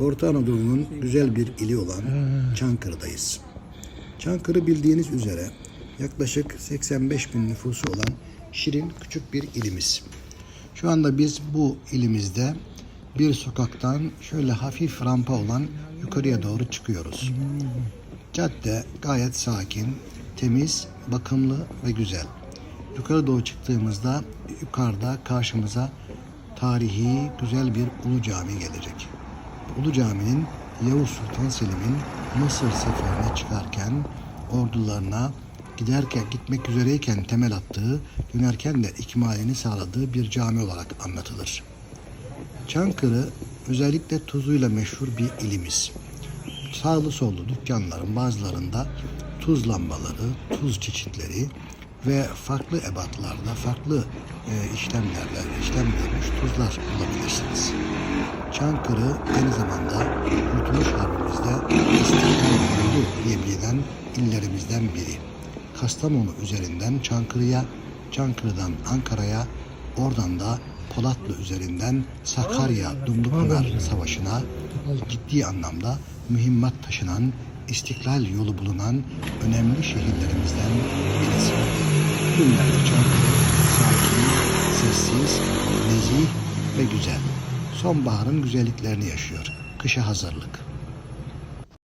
Orta Anadolu'nun güzel bir ili olan Çankırı'dayız. Çankırı bildiğiniz üzere yaklaşık 85 bin nüfusu olan şirin küçük bir ilimiz. Şu anda biz bu ilimizde bir sokaktan şöyle hafif rampa olan yukarıya doğru çıkıyoruz. Cadde gayet sakin, temiz, bakımlı ve güzel. Yukarı doğru çıktığımızda yukarıda karşımıza tarihi güzel bir Ulu Cami gelecek. Ulu Cami'nin Yavuz Sultan Selim'in Mısır seferine çıkarken ordularına giderken gitmek üzereyken temel attığı, dönerken de ikmalini sağladığı bir cami olarak anlatılır. Çankırı özellikle tuzuyla meşhur bir ilimiz. Sağlı sollu dükkanların bazılarında tuz lambaları, tuz çeşitleri ve farklı ebatlarda, farklı e, işlemlerle işlem görmüş tuzlar bulabilirsiniz. Çankırı aynı zamanda Kurtuluş Harbimizde İstiklal yolu diye illerimizden biri. Kastamonu üzerinden Çankırı'ya, Çankırı'dan Ankara'ya, oradan da Polatlı üzerinden Sakarya Dumlupınar Savaşı'na ciddi anlamda mühimmat taşınan, istiklal yolu bulunan önemli şehirlerimizden birisi. Bugünlerde Çankırı sessiz, nezih ve güzel. Sonbaharın güzelliklerini yaşıyor. Kışa hazırlık.